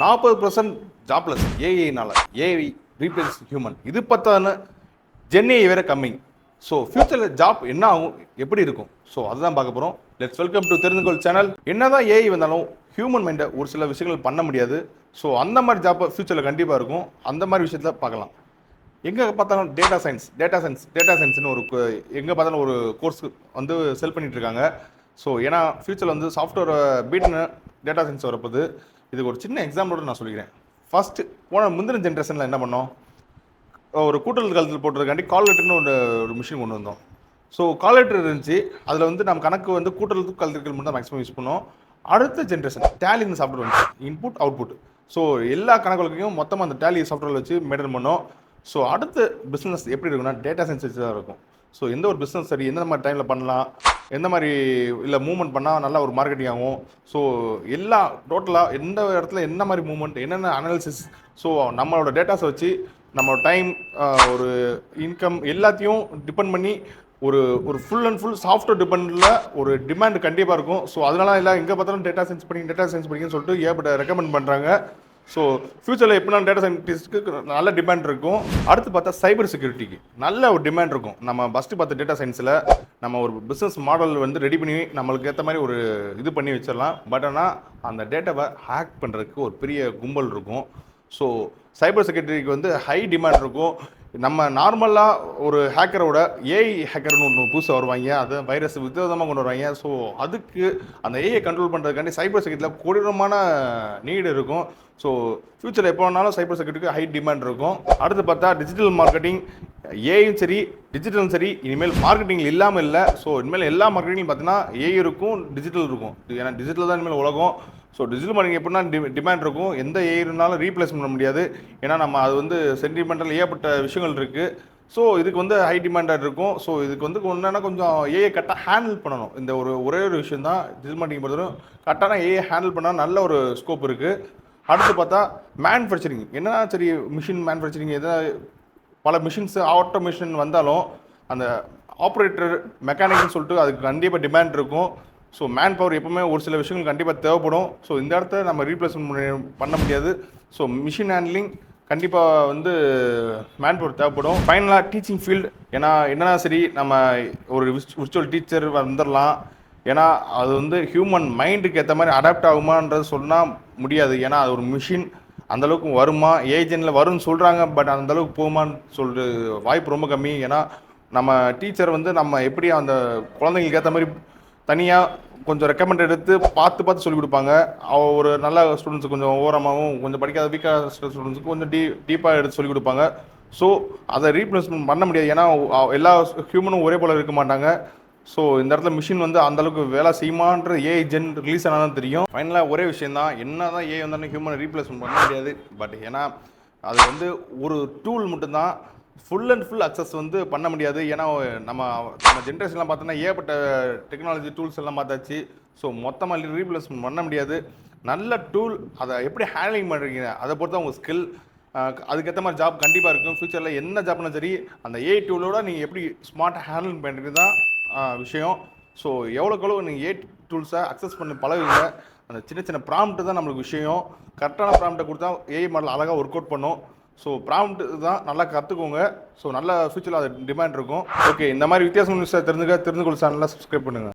நாற்பது percent jobless ஏஐனால AI replace human இது பத்தான ஜென்ஏஐ வேற கம்மிங் ஸோ ஃபியூச்சரில் ஜாப் என்ன ஆகும்? எப்படி இருக்கும்? ஸோ அதுதான் பார்க்க போகிறோம் லெட்ஸ் வெல்கம் டு தெரிந்துகொள் சேனல் என்னதான் ஏஐ வந்தாலும் ஹியூமன் மைண்டை ஒரு சில விஷயங்கள் பண்ண முடியாது. ஸோ அந்த மாதிரி ஜாப் ஃபியூச்சரில் கண்டிப்பாக இருக்கும். அந்த மாதிரி விஷயத்தில் பார்க்கலாம். எங்கே பார்த்தாலும் data science data science data சயின்ஸ்னு ஒரு எங்கே பார்த்தாலும் ஒரு கோர்ஸ் வந்து செல் பண்ணிகிட்ருக்காங்க ஸோ ஏன்னா ஃபியூச்சரில் வந்து சாஃப்ட்வேர் பீட்னு டேட்டா சயின்ஸ் வரப்போகுது. இதுக்கு ஒரு சின்ன எக்ஸாம்பிளோட நான் சொல்லிக்கிறேன். ஃபஸ்ட்டு போன முந்தின ஜென்ரேஷனில் என்ன பண்ணோம்? ஒரு கூட்டல் காலத்தில் போட்டுறதுக்காண்டி கால்குலேட்டர்னு ஒரு ஒரு மிஷின் கொண்டு வந்தோம். ஸோ கால்குலேட்டர் இருந்துச்சு. அதில் வந்து நம்ம கணக்கு வந்து கூட்டலுக்கு கலத்துக்கள் மட்டும் தான் மேக்ஸிமம் யூஸ் பண்ணோம். அடுத்த ஜென்ரேஷன் டேலின்னு சாஃப்ட்வேர் வந்துச்சு. இன்புட் அவுட்புட் ஸோ எல்லா கணக்குகளுக்கும் மொத்தமாக அந்த டேலி சாஃப்ட்வேர் வச்சு மெயின்டைன் பண்ணோம். ஸோ அடுத்த பிஸ்னஸ் எப்படி இருக்குன்னா டேட்டா சயின்ஸ் வச்சு தான் இருக்கும். ஸோ எந்த ஒரு பிஸ்னஸ் சரி எந்த மாதிரி டைமில் பண்ணலாம் எந்த மாதிரி இல்லை மூவ்மெண்ட் பண்ணால் நல்லா ஒரு மார்க்கெட்டிங் ஆகும். ஸோ எல்லா டோட்டலாக எந்த இடத்துல என்ன மாதிரி மூவ்மெண்ட் என்னென்ன அனாலிசிஸ் ஸோ நம்மளோட டேட்டாஸை வச்சு நம்ம டைம் ஒரு இன்கம் எல்லாத்தையும் டிபெண்ட் பண்ணி ஒரு ஒரு ஃபுல் அண்ட் ஃபுல் சாஃப்ட்வேர் டிபெண்டில் ஒரு டிமாண்ட் கண்டிப்பாக இருக்கும். ஸோ அதனால எல்லாம் எங்கே பார்த்தாலும் டேட்டா சயின்ஸ் பண்ணி டேட்டா சயின்ஸ் படிங்கன்னு சொல்லிட்டு ஏற்பட்ட ரெக்கமெண்ட் பண்ணுறாங்க ஸோ ஃபியூச்சரில் எப்படினா டேட்டா சயின்டிஸ்ட்டுக்கு நல்ல டிமாண்ட் இருக்கும். அடுத்து பார்த்தா சைபர் செக்யூரிட்டிக்கு நல்ல ஒரு டிமாண்ட் இருக்கும். நம்ம ஃபஸ்ட்டு பார்த்த டேட்டா சயின்ஸில் நம்ம ஒரு பிஸ்னஸ் மாடல் வந்து ரெடி பண்ணி நம்மளுக்கு ஏற்ற மாதிரி ஒரு இது பண்ணி வச்சிடலாம். பட் ஆனால் அந்த டேட்டாவை ஹேக் பண்ணுறதுக்கு ஒரு பெரிய கும்பல் இருக்கும். ஸோ சைபர் செக்யூரிட்டிக்கு வந்து ஹை டிமாண்ட் இருக்கும். நம்ம நார்மலாக ஒரு ஹேக்கரோட ஏஐ ஹேக்கர்னு ஒன்று புதுசாக வருவாங்க. அது வைரஸ் வித்தியாசமாக கொண்டு வருவாங்க. ஸோ அதுக்கு அந்த ஏஐ கண்ட்ரோல் பண்ணுறதுக்காண்டி சைபர் செக்யூரிட்டியில் கொடூரமான நீடு இருக்கும். ஸோ ஃப்யூச்சரில் எப்போ வேணாலும் சைபர் செக்யூரிட்டிக்கு ஹை டிமாண்ட் இருக்கும். அடுத்து பார்த்தா டிஜிட்டல் மார்க்கெட்டிங் ஏஐயும் சரி டிஜிட்டலும் சரி இனிமேல் மார்க்கெட்டிங் இல்லாமல் இல்லை. ஸோ இனிமேல் எல்லா மார்க்கெட்டிங்லையும் பார்த்தீங்கன்னா ஏஐ இருக்கும் டிஜிட்டல் இருக்கும். ஏன்னா டிஜிட்டல் தான் இனிமேல் உலகம். ஸோ டிஜிட்டல் மார்க்கெட்டிங் எப்படின்னா டி டிமாண்ட் இருக்கும். எந்த ஏஐ இருந்தாலும் ரீப்ளேஸ் பண்ண முடியாது. ஏன்னா நம்ம அது வந்து சென்டிமெண்டல் ஏகப்பட்ட விஷயங்கள் இருக்குது ஸோ இதுக்கு வந்து ஹை டிமாண்டாக இருக்கும். ஸோ இதுக்கு வந்து என்னென்னா கொஞ்சம் ஏஐ கரெக்டாக ஹேண்டில் பண்ணணும். இந்த ஒரு ஒரே ஒரு விஷயம் தான் டிஜிட்டல் மார்க்கெட்டிங் பொறுத்தவரை கரெக்டான ஏஐ ஹேண்டில் பண்ணால் நல்ல ஒரு ஸ்கோப் இருக்குது அடுத்து பார்த்தா மேனுஃபேக்சரிங் என்ன சரி மிஷின் மேனுஃபேக்சரிங் எதாவது பல மிஷின்ஸ் ஆட்டோமேஷன் வந்தாலும் அந்த ஆப்ரேட்டர் மெக்கானிக்னு சொல்லிட்டு அதுக்கு கண்டிப்பாக டிமாண்ட் இருக்கும். ஸோ மேன் பவர் எப்பவுமே ஒரு சில விஷயங்கள் கண்டிப்பாக தேவைப்படும். ஸோ இந்த இடத்த நம்ம ரீப்ளேஸ்மெண்ட் பண்ண முடியாது. ஸோ மிஷின் ஹேண்ட்லிங் கண்டிப்பாக வந்து மேன் பவர் தேவைப்படும் ஃபைனலாக டீச்சிங் ஃபீல்டு ஏன்னா என்னன்னா சரி நம்ம ஒரு விர்ச்சுவல் டீச்சர் வந்துடலாம் ஏன்னா அது வந்து ஹியூமன் மைண்டுக்கு ஏற்ற மாதிரி அடாப்ட் ஆகுமான்றது சொன்னால் முடியாது. ஏன்னா அது ஒரு மிஷின் அந்தளவுக்கு வருமா? ஏஜென்ட்டில் வரும்னு சொல்கிறாங்க பட் அந்த அளவுக்கு போகுமான்னு சொல்கிற வாய்ப்பு ரொம்ப கம்மி. ஏன்னா நம்ம டீச்சர் வந்து நம்ம எப்படி அந்த குழந்தைங்களுக்கு ஏற்ற மாதிரி தனியாக கொஞ்சம் ரெக்கமெண்ட் எடுத்து பார்த்து பார்த்து சொல்லிக் கொடுப்பாங்க. அவ ஒரு நல்ல ஸ்டூடெண்ட்ஸ் கொஞ்சம் ஓரமாகவும் கொஞ்சம் படிக்காத வீக்காக ஸ்டூடெண்ட்ஸுக்கு கொஞ்சம் டீ டீப்பாக எடுத்து சொல்லிக் கொடுப்பாங்க. ஸோ அதை ரீப்ளேஸ்மெண்ட் பண்ண முடியாது. ஏன்னா எல்லா ஹியூமனும் ஒரே போல் இருக்க மாட்டாங்க. ஸோ இந்த இடத்துல மிஷின் வந்து அந்த அளவுக்கு வேலை செய்யுமான்ற ஏ ஜென் ரிலீஸ் ஆனால் தெரியும். ஃபைனலாக ஒரே விஷயம் தான். என்ன தான் ஏஐ வந்தாலும் ஹியூமனை ரீப்ளேஸ்மெண்ட் பண்ண முடியாது. பட் ஏன்னா அது வந்து ஒரு டூல் மட்டும்தான். ஃபுல் அண்ட் ஃபுல் அக்சஸ் வந்து பண்ண முடியாது. ஏன்னா நம்ம நம்ம ஜென்ரேஷன்லாம் பார்த்தோன்னா ஏகப்பட்ட டெக்னாலஜி டூல்ஸ் எல்லாம் பார்த்தாச்சு. ஸோ மொத்தமாக ரீப்ளேஸ்மெண்ட் பண்ண முடியாது. நல்ல டூல் அதை எப்படி ஹேண்ட்லிங் பண்ணுறீங்க அதை பொறுத்து உங்கள் ஸ்கில் அதுக்கேற்ற மாதிரி ஜாப் கண்டிப்பாக இருக்கும். ஃப்யூச்சரில் என்ன ஜாப்னாலும் சரி அந்த ஏஐ டூலோட நீங்கள் எப்படி ஸ்மார்ட்டாக ஹேண்டில் பண்ணுறது தான் விஷயம். ஸோ எவ்வளோக்கு எவ்வளோ நீங்கள் ஏ டூல்ஸை அக்சஸ் பண்ணி பழகுங்க அந்த சின்ன சின்ன ப்ராம்ப்ட் தான் நம்மளுக்கு விஷயம். கரெக்டான ப்ராம்ப்ட்டை கொடுத்தா ஏஐ மாடல் அழகாக ஒர்க் அவுட் பண்ணும். ஸோ ப்ராம்ப்ட் தான் நல்லா கற்றுக்கோங்க ஸோ நல்ல ஃபியூச்சரில் அது டிமாண்ட் இருக்கும். ஓகே இந்த மாதிரி வித்தியாசம் தெரிஞ்சுக்க தெரிந்து கொள் சேனலில் சப்ஸ்கிரைப் பண்ணுங்கள்